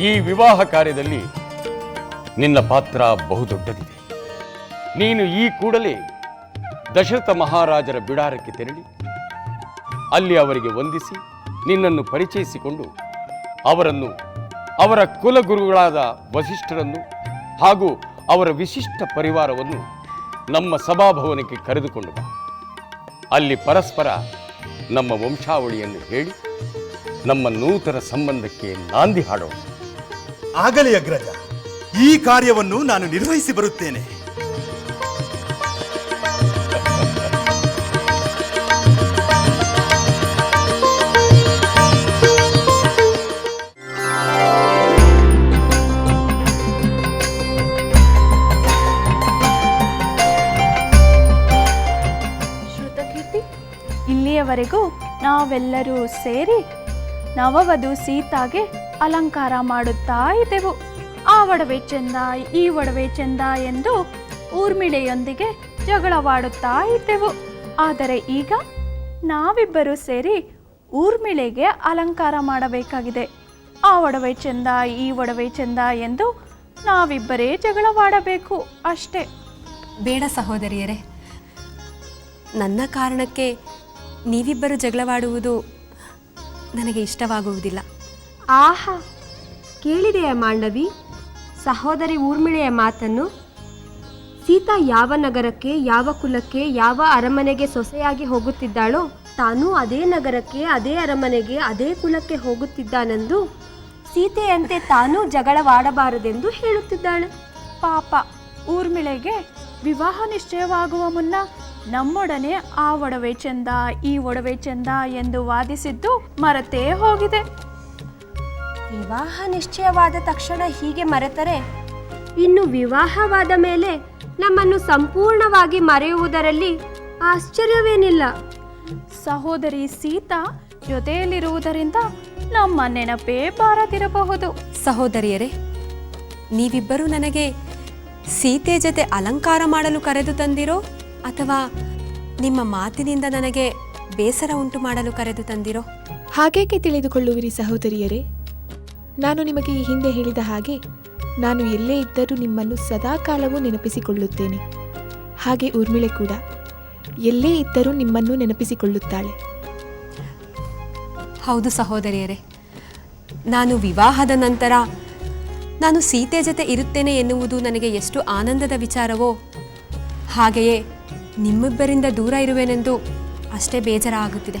ಈ ವಿವಾಹ ಕಾರ್ಯದಲ್ಲಿ ನಿನ್ನ ಪಾತ್ರ ಬಹುದೊಡ್ಡದಿದೆ. ನೀನು ಈ ಕೂಡಲೇ ದಶರಥ ಮಹಾರಾಜರ ಬಿಡಾರಕ್ಕೆ ತೆರಳಿ, ಅಲ್ಲಿ ಅವರಿಗೆ ವಂದಿಸಿ, ನಿನ್ನನ್ನು ಪರಿಚಯಿಸಿಕೊಂಡು ಅವರನ್ನು, ಅವರ ಕುಲಗುರುಗಳಾದ ವಸಿಷ್ಠರನ್ನು ಹಾಗೂ ಅವರ ವಿಶಿಷ್ಟ ಪರಿವಾರವನ್ನು ನಮ್ಮ ಸಭಾಭವನಕ್ಕೆ ಕರೆದುಕೊಂಡು ಬಾ. ಅಲ್ಲಿ ಪರಸ್ಪರ ನಮ್ಮ ವಂಶಾವಳಿಯನ್ನು ಹೇಳಿ, ನಮ್ಮ ನೂತನ ಸಂಬಂಧಕ್ಕೆ ನಾಂದಿ ಹಾಡೋಣ. ಆಗಲಿ ಅಗ್ರಜ. ಈ ಕಾರ್ಯವನ್ನು ನಾನು ನಿರ್ವಹಿಸಿ ಬರುತ್ತೇನೆ. ಇಲ್ಲಿಯವರೆಗೂ ನಾವೆಲ್ಲರೂ ಸೇರಿ ನವವಧು ಸೀತಾಗೆ ಅಲಂಕಾರ ಮಾಡುತ್ತಾ ಇದ್ದೆವು. ಆ ಒಡವೆ ಚೆಂದ ಈ ಒಡವೆ ಚೆಂದ ಎಂದು ಊರ್ಮಿಳೆಯೊಂದಿಗೆ ಜಗಳವಾಡುತ್ತಾ ಇದ್ದೆವು. ಆದರೆ ಈಗ ನಾವಿಬ್ಬರೂ ಸೇರಿ ಊರ್ಮಿಳೆಗೆ ಅಲಂಕಾರ ಮಾಡಬೇಕಾಗಿದೆ. ಆ ಒಡವೆ ಚೆಂದ ಈ ಒಡವೆ ಚೆಂದ ಎಂದು ನಾವಿಬ್ಬರೇ ಜಗಳವಾಡಬೇಕು ಅಷ್ಟೇ. ಬೇಡ ಸಹೋದರಿಯರೇ, ನನ್ನ ಕಾರಣಕ್ಕೆ ನೀವಿಬ್ಬರು ಜಗಳವಾಡುವುದು ನನಗೆ ಇಷ್ಟವಾಗುವುದಿಲ್ಲ. ಆಹಾ, ಕೇಳಿದೆಯ ಮಾಂಡವಿ? ಸಹೋದರಿ ಊರ್ಮಿಳೆಯ ಮಾತನ್ನು? ಸೀತಾ ಯಾವ ನಗರಕ್ಕೆ, ಯಾವ ಕುಲಕ್ಕೆ, ಯಾವ ಅರಮನೆಗೆ ಸೊಸೆಯಾಗಿ ಹೋಗುತ್ತಿದ್ದಾಳೋ, ತಾನು ಅದೇ ನಗರಕ್ಕೆ, ಅದೇ ಅರಮನೆಗೆ, ಅದೇ ಕುಲಕ್ಕೆ ಹೋಗುತ್ತಿದ್ದಾನೆಂದು ಸೀತೆಯಂತೆ ತಾನೂ ಜಗಳವಾಡಬಾರದೆಂದು ಹೇಳುತ್ತಿದ್ದಾಳೆ. ಪಾಪ, ಊರ್ಮಿಳೆಗೆ ವಿವಾಹ ನಿಶ್ಚಯವಾಗುವ ಮುನ್ನ ನಮ್ಮೊಡನೆ ಆ ಒಡವೆ ಚೆಂದ, ಈ ಒಡವೆ ಚೆಂದ ಎಂದು ವಾದಿಸಿದ್ದು ಮರತೇ ಹೋಗಿದೆ. ವಿವಾಹ ನಿಶ್ಚಯವಾದ ತಕ್ಷಣ ಹೀಗೆ ಮರೆತರೆ? ಇನ್ನು ವಿವಾಹವಾದ ಮೇಲೆ ನಮ್ಮನ್ನು ಸಂಪೂರ್ಣವಾಗಿ ಮರೆಯುವುದರಲ್ಲಿ ಆಶ್ಚರ್ಯವೇನಿಲ್ಲ. ಸಹೋದರಿ ಸೀತಾ ಜೊತೆಯಲ್ಲಿರುವುದರಿಂದ ನಮ್ಮ ನೆನಪೇ ಬಾರದಿರಬಹುದು. ಸಹೋದರಿಯರೇ ನೀವಿಬ್ಬರು ನನಗೆ ಸೀತೆ ಜೊತೆ ಅಲಂಕಾರ ಮಾಡಲು ಕರೆದು ತಂದಿರೋ ಅಥವಾ ನಿಮ್ಮ ಮಾತಿನಿಂದ ನನಗೆ ಬೇಸರ ಉಂಟು ಮಾಡಲು ಕರೆದು ತಂದಿರೋ? ಹಾಗೇಕೆ ತಿಳಿದುಕೊಳ್ಳುವಿರಿ ಸಹೋದರಿಯರೇ? ನಾನು ನಿಮಗೆ ಈ ಹಿಂದೆ ಹೇಳಿದ ಹಾಗೆ, ನಾನು ಎಲ್ಲೇ ಇದ್ದರೂ ನಿಮ್ಮನ್ನು ಸದಾಕಾಲವೂ ನೆನಪಿಸಿಕೊಳ್ಳುತ್ತೇನೆ. ಹಾಗೆ ಊರ್ಮಿಳೆ ಕೂಡ ಎಲ್ಲೇ ಇದ್ದರೂ ನಿಮ್ಮನ್ನು ನೆನಪಿಸಿಕೊಳ್ಳುತ್ತಾಳೆ. ಹೌದು ಸಹೋದರಿಯರೇ, ನಾನು ವಿವಾಹದ ನಂತರ ನಾನು ಸೀತೆ ಜೊತೆ ಇರುತ್ತೇನೆ ಎನ್ನುವುದು ನನಗೆ ಎಷ್ಟು ಆನಂದದ ವಿಚಾರವೋ, ಹಾಗೆಯೇ ನಿಮ್ಮಿಬ್ಬರಿಂದ ದೂರ ಇರುವೆನೆಂದು ಅಷ್ಟೇ ಬೇಜಾರ ಆಗುತ್ತಿದೆ